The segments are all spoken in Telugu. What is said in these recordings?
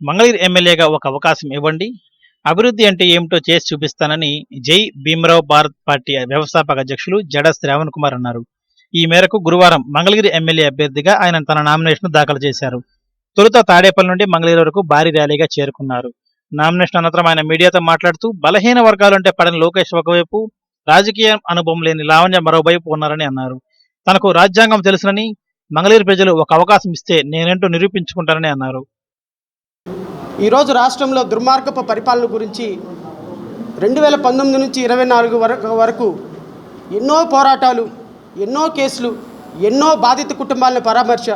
మంగళగిరి ఎమ్మెల్యేగా ఒక అవకాశం ఇవ్వండి. అభివృద్ధి అంటే ఏమిటో చేసి చూపిస్తానని జై భీమరావు భారత్ పార్టీ వ్యవస్థాపక అధ్యక్షులు జడ శ్రావణ్ కుమార్ అన్నారు. ఈ మేరకు గురువారం మంగళగిరి ఎమ్మెల్యే అభ్యర్థిగా ఆయన తన నామినేషన్ దాఖలు చేశారు. తొలుత తాడేపల్లి నుండి మంగళగిరి వరకు భారీ ర్యాలీగా చేరుకున్నారు. నామినేషన్ అనంతరం ఆయన మీడియాతో మాట్లాడుతూ బలహీన వర్గాలుంటే పడని లోకేష్ ఒకవైపు రాజకీయ అనుభవం లేని లావణ్య మరోవైపు ఉన్నారని అన్నారు. తనకు రాజ్యాంగం తెలుసునని మంగళగిరి ప్రజలు ఒక అవకాశం ఇస్తే నేనేంటో నిరూపించుకుంటానని అన్నారు. ఈరోజు రాష్ట్రంలో దుర్మార్గపు పరిపాలన గురించి రెండు వేల పంతొమ్మిది నుంచి ఇరవై నాలుగు వరకు వరకు ఎన్నో పోరాటాలు ఎన్నో కేసులు ఎన్నో బాధిత కుటుంబాలను పరామర్శ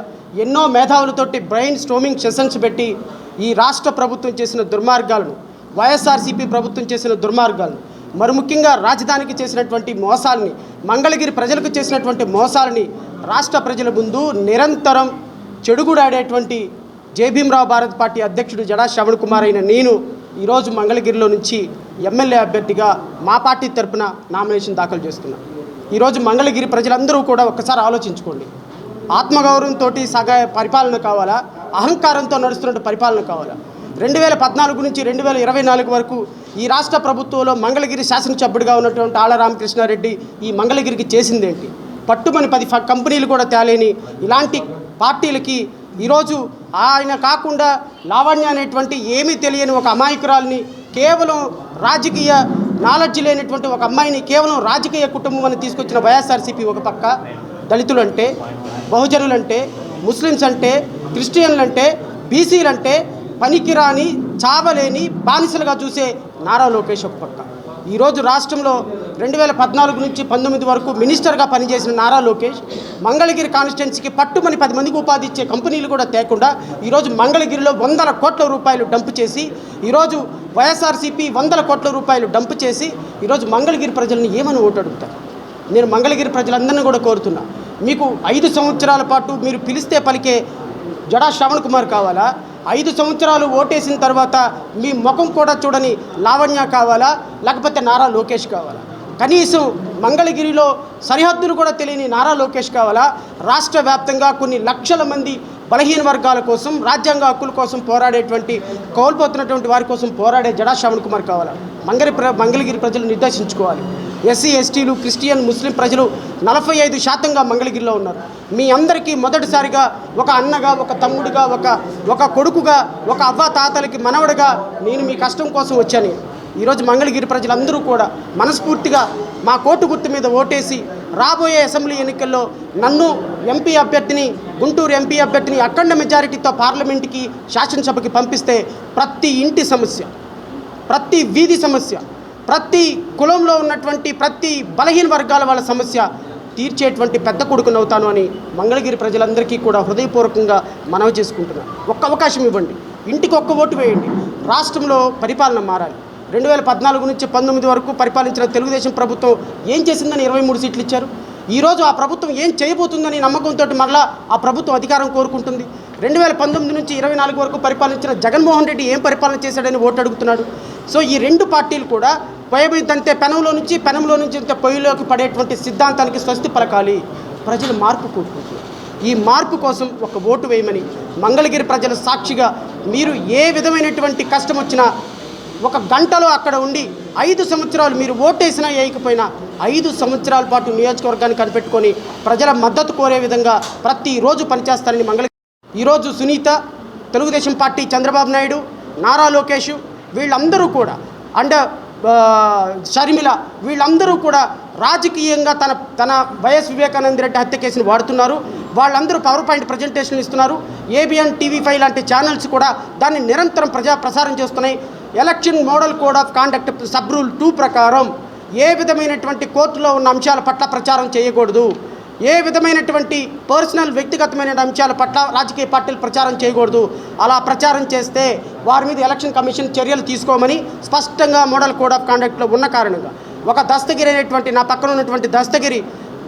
ఎన్నో మేధావులతోటి బ్రెయిన్ స్ట్రోమింగ్ సెషన్స్ పెట్టి ఈ రాష్ట్ర ప్రభుత్వం చేసిన దుర్మార్గాలను వైఎస్ఆర్సీపీ ప్రభుత్వం చేసిన దుర్మార్గాలను మరి ముఖ్యంగా రాజధానికి చేసినటువంటి మోసాలని మంగళగిరి ప్రజలకు చేసినటువంటి మోసాలని రాష్ట్ర ప్రజల ముందు నిరంతరం చెడుగుడాడేటువంటి జే. భీమరావు భారత్ పార్టీ అధ్యక్షుడు జడా శ్రవణ్ కుమార్ అయిన నేను ఈరోజు మంగళగిరిలో నుంచి ఎమ్మెల్యే అభ్యర్థిగా మా పార్టీ తరపున నామినేషన్ దాఖలు చేస్తున్నాను ఈరోజు మంగళగిరి ప్రజలందరూ కూడా ఒక్కసారి ఆలోచించుకోండి. ఆత్మగౌరవంతో సగ పరిపాలన కావాలా? అహంకారంతో నడుస్తున్న పరిపాలన కావాలా? రెండు వేల పద్నాలుగు నుంచి రెండు వేల ఇరవై నాలుగు వరకు ఈ రాష్ట్ర ప్రభుత్వంలో మంగళగిరి శాసనసభ్యుడిగా ఉన్నటువంటి ఆళ్ళ రామకృష్ణారెడ్డి ఈ మంగళగిరికి చేసిందేంటి? పట్టుమని పది కంపెనీలు కూడా తేలేని ఇలాంటి పార్టీలకి ఈరోజు ఆయన కాకుండా లావణ్య అనేటువంటి ఏమీ తెలియని ఒక అమాయకురాల్ని కేవలం రాజకీయ నాలెడ్జ్ లేనటువంటి ఒక అమ్మాయిని కేవలం రాజకీయ కుటుంబం అని తీసుకొచ్చిన వైఎస్ఆర్సీపీ ఒక పక్క దళితులు అంటే బహుజనులు అంటే ముస్లిమ్స్ అంటే క్రిస్టియన్లు అంటే బీసీలు అంటే పనికిరాని చావలేని బానిసలుగా చూసే నారా లోకేష్ ఒక పక్క. ఈరోజు రాష్ట్రంలో రెండు వేల పద్నాలుగు నుంచి పంతొమ్మిది వరకు మినిస్టర్గా పనిచేసిన నారా లోకేష్ మంగళగిరి కాన్స్టిట్యున్సీకి పట్టుమని పది మందికి ఉపాధి ఇచ్చే కంపెనీలు కూడా తేకుండా ఈరోజు మంగళగిరిలో వందల కోట్ల రూపాయలు డంప్ చేసి ఈరోజు వైఎస్ఆర్సీపీ వందల కోట్ల రూపాయలు డంప్ చేసి ఈరోజు మంగళగిరి ప్రజల్ని ఏమని ఓటు అడుగుతారు? నేను మంగళగిరి ప్రజలందరినీ కూడా కోరుతున్నా. మీకు ఐదు సంవత్సరాల పాటు మీరు పిలిస్తే పలికే జడా శ్రవణ్ కుమార్ కావాలా? ఐదు సంవత్సరాలు ఓటేసిన తర్వాత మీ ముఖం కూడా చూడని లావణ్య కావాలా? లేకపోతే నారా లోకేష్ కావాలా? కనీసం మంగళగిరిలో సరిహద్దులు కూడా తెలియని నారా లోకేష్ కావాలా? రాష్ట్ర వ్యాప్తంగా కొన్ని లక్షల మంది బలహీన వర్గాల కోసం రాజ్యాంగ హక్కుల కోసం పోరాడేటువంటి కోల్పోతున్నటువంటి వారి కోసం పోరాడే జడా శ్రవణ్ కుమార్ కావాలా? మంగరి ప్ర మంగళగిరి ప్రజలు నిర్దేశించుకోవాలి. ఎస్సీ ఎస్టీలు క్రిస్టియన్ ముస్లిం ప్రజలు నలభై ఐదు శాతంగా మంగళగిరిలో ఉన్నారు. మీ అందరికీ మొదటిసారిగా ఒక అన్నగా ఒక తమ్ముడుగా ఒక ఒక కొడుకుగా ఒక అవ్వ తాతలకి మనవడుగా నేను మీ కష్టం కోసం వచ్చాను. ఈరోజు మంగళగిరి ప్రజలందరూ కూడా మనస్ఫూర్తిగా మా కోటు గుర్తు మీద ఓటేసి రాబోయే అసెంబ్లీ ఎన్నికల్లో నన్ను ఎంపీ అభ్యర్థిని గుంటూరు ఎంపీ అభ్యర్థిని అఖండ మెజారిటీతో పార్లమెంట్కి శాసనసభకి పంపిస్తే ప్రతి ఇంటి సమస్య ప్రతి వీధి సమస్య ప్రతి కులంలో ఉన్నటువంటి ప్రతి బలహీన వర్గాల వాళ్ళ సమస్య తీర్చేటువంటి పెద్ద కొడుకునవుతాను అని మంగళగిరి ప్రజలందరికీ కూడా హృదయపూర్వకంగా మనవి చేసుకుంటున్నాను. ఒక్క అవకాశం ఇవ్వండి. ఇంటికి ఒక్క ఓటు వేయండి. రాష్ట్రంలో పరిపాలన మారాలి. రెండు వేల పద్నాలుగు నుంచి పంతొమ్మిది వరకు పరిపాలించిన తెలుగుదేశం ప్రభుత్వం ఏం చేసిందని ఇరవై మూడు సీట్లు ఇచ్చారు. ఈరోజు ఆ ప్రభుత్వం ఏం చేయబోతుందని నమ్మకంతో మరలా ఆ ప్రభుత్వం అధికారం కోరుకుంటుంది. రెండు వేల పంతొమ్మిది నుంచి ఇరవై నాలుగు వరకు పరిపాలించిన జగన్మోహన్ రెడ్డి ఏం పరిపాలన చేశాడని ఓటు అడుగుతున్నాడు. సో ఈ రెండు పార్టీలు కూడా పొయ్యబిద్దంతే పెనంలో నుంచి పెనంలో నుంచి అంతే పొయ్యిలోకి పడేటువంటి సిద్ధాంతానికి స్వస్తి పలకాలి. ప్రజలు మార్పు కోరుకుంటున్నారు. ఈ మార్పు కోసం ఒక ఓటు వేయమని మంగళగిరి ప్రజల సాక్షిగా మీరు ఏ విధమైనటువంటి కష్టం వచ్చినా ఒక గంటలో అక్కడ ఉండి ఐదు సంవత్సరాలు మీరు ఓటేసినా వేయకపోయినా ఐదు సంవత్సరాల పాటు నియోజకవర్గాన్ని కనిపెట్టుకొని ప్రజల మద్దతు కోరే విధంగా ప్రతిరోజు పనిచేస్తారని మంగళ ఈరోజు సునీత తెలుగుదేశం పార్టీ చంద్రబాబు నాయుడు నారా లోకేష్ వీళ్ళందరూ కూడా అండ్ షర్మిల వీళ్ళందరూ కూడా రాజకీయంగా తన తన వైఎస్ వివేకానంద రెడ్డి హత్య కేసును వాడుతున్నారు. వాళ్ళందరూ పవర్ పాయింట్ ప్రజెంటేషన్ ఇస్తున్నారు. ఏబిఎన్ టీవీ ఫైవ్ లాంటి ఛానల్స్ కూడా దాన్ని నిరంతరం ప్రజా ప్రసారం చేస్తున్నాయి. Election model code of conduct sub rule two ప్రకారం ఏ విధమైనటువంటి కోర్టులో ఉన్న అంశాల పట్ల ప్రచారం చేయకూడదు. ఏ విధమైనటువంటి పర్సనల్ వ్యక్తిగతమైన అంశాల పట్ల రాజకీయ పార్టీలు ప్రచారం చేయకూడదు. అలా ప్రచారం చేస్తే వారి మీద ఎలక్షన్ కమిషన్ చర్యలు తీసుకోమని స్పష్టంగా మోడల్ కోడ్ ఆఫ్ కాండక్ట్లో ఉన్న కారణంగా. ఒక దస్తగిరి అనేటువంటి నా పక్కన ఉన్నటువంటి దస్తగిరి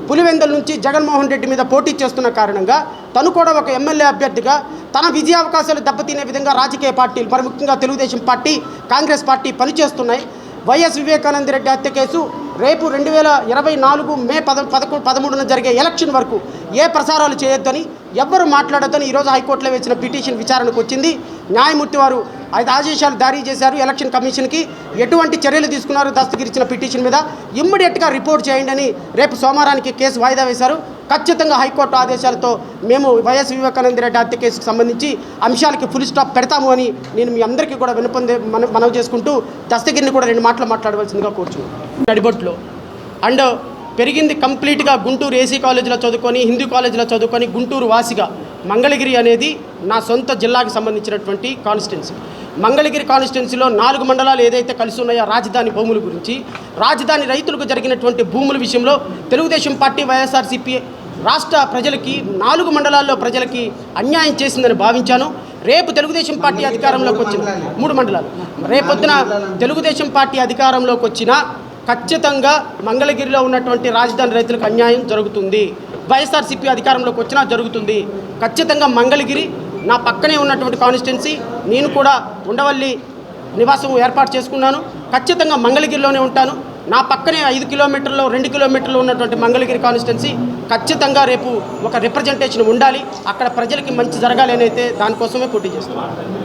పులివెందల నుంచి జగన్మోహన్ రెడ్డి మీద పోటీ చేస్తున్న కారణంగా తను కూడా ఒక ఎమ్మెల్యే అభ్యర్థిగా తన విజయావకాశాలు దెబ్బతినే విధంగా రాజకీయ పార్టీలు మరి ముఖ్యంగా తెలుగుదేశం పార్టీ కాంగ్రెస్ పార్టీ పనిచేస్తున్నాయి. వైఎస్ వివేకానంద రెడ్డి హత్య కేసు రేపు రెండు వేల ఇరవై నాలుగు మే పద పదకొ పదమూడున జరిగే ఎలక్షన్ వరకు ఏ ప్రసారాలు చేయొద్దని ఎవ్వరు మాట్లాడొద్దని ఈరోజు హైకోర్టులో వేసిన పిటిషన్ విచారణకు వచ్చింది. న్యాయమూర్తి వారు ఐదు ఆదేశాలు జారీ చేశారు ఎలక్షన్ కమిషన్కి. ఎటువంటి చర్యలు తీసుకున్నారు దస్తగిరి పిటిషన్ మీద ఇమ్మీడియట్గా రిపోర్ట్ చేయండి అని రేపు సోమవారానికి కేసు వాయిదా వేశారు. ఖచ్చితంగా హైకోర్టు ఆదేశాలతో మేము వైఎస్ వివేకానంద రెడ్డి హత్య కేసుకు సంబంధించి అంశాలకి ఫుల్ స్టాప్ పెడతాము అని నేను మీ అందరికీ కూడా వినపొందే మన మనవి చేసుకుంటూ దస్తగిరిని కూడా రెండు మాటలు మాట్లాడవలసిందిగా కూర్చున్నాను. నడిబొట్లో అండ్ పెరిగింది కంప్లీట్గా గుంటూరు ఏసీ కాలేజీలో చదువుకొని హిందూ కాలేజీలో చదువుకొని గుంటూరు వాసిగా మంగళగిరి అనేది నా సొంత జిల్లాకు సంబంధించినటువంటి కాన్స్టిట్యున్సీ మంగళగిరి కాన్స్టిట్యున్సీలో నాలుగు మండలాలు ఏదైతే కలిసి ఉన్నాయో రాజధాని భూముల గురించి రాజధాని రైతులకు జరిగినటువంటి భూముల విషయంలో తెలుగుదేశం పార్టీ వైఎస్ఆర్సీపీ రాష్ట్ర ప్రజలకి నాలుగు మండలాల్లో ప్రజలకి అన్యాయం చేసిందని భావించాను. రేపు తెలుగుదేశం పార్టీ అధికారంలోకి వచ్చిన మూడు మండలాలు. రేపొద్దున తెలుగుదేశం పార్టీ అధికారంలోకి వచ్చిన ఖచ్చితంగా మంగళగిరిలో ఉన్నటువంటి రాజధాని రైతులకు అన్యాయం జరుగుతుంది. వైఎస్ఆర్సీపీ అధికారంలోకి వచ్చినా జరుగుతుంది. ఖచ్చితంగా మంగళగిరి నా పక్కనే ఉన్నటువంటి కాన్స్టిట్యున్సీ నేను కూడా ఉండవల్లి నివాసం ఏర్పాటు చేసుకున్నాను. ఖచ్చితంగా మంగళగిరిలోనే ఉంటాను. నా పక్కనే ఐదు కిలోమీటర్లు రెండు కిలోమీటర్లు ఉన్నటువంటి మంగళగిరి కాన్స్టిట్యున్సీ ఖచ్చితంగా రేపు ఒక రిప్రజెంటేషన్ ఉండాలి. అక్కడ ప్రజలకి మంచి జరగాలి అని అయితే దానికోసమే పోటీ చేస్తున్నాను.